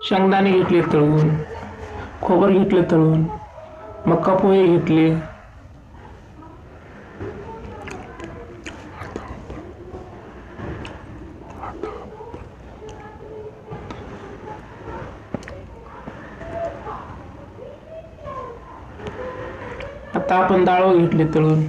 शेंगदाणे घेतले तळून खोबर घेतले तळून मक्का पोहे घेतले. आता आपण डाळ घेतले तळून.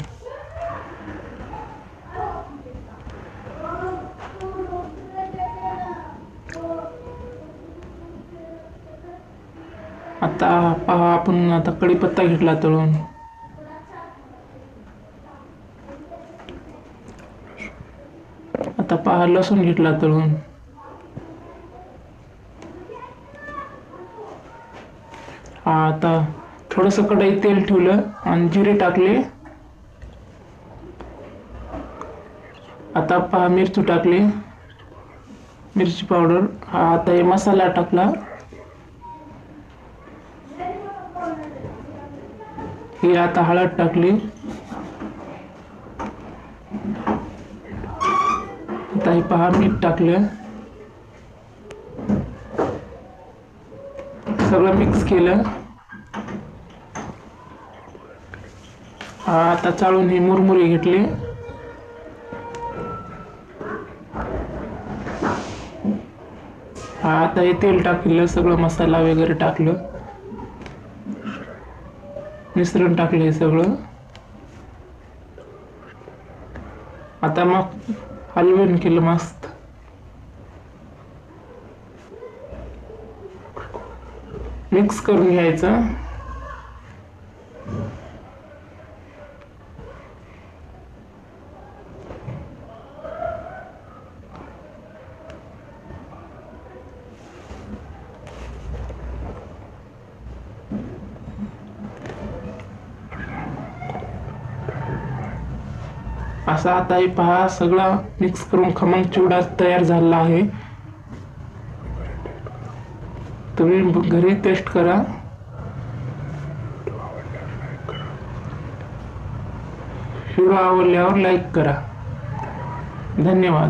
आता पहा आपण आता कढीपत्ता घेतला तळून. आता पहा लसूण घेतला तळून. हा आता थोडस कढई तेल ठेवलं आणि जिरे टाकले. आता पहा मिरची टाकली. मिरची पावडर. हा आता हे मसाला टाकला. ही आता हळद टाकली. आता हे पहा मीठ टाकलं. सगळं मिक्स केलं. हा आता चाळून हे मुरमुरे घेतले. हा आता हे तेल टाकलं सगळं मसाला वगैरे टाकलं. मिश्रण टाकलं हे सगळं. आता मग हलवण केलं मस्त. मिक्स करून घ्यायचं. असा आता हे पहा सगळा मिक्स करून खमंग चिवडा तयार झालेला आहे. तुम्ही घरी टेस्ट करा. व्हिडिओ आवडल्यावर लाईक करा. धन्यवाद.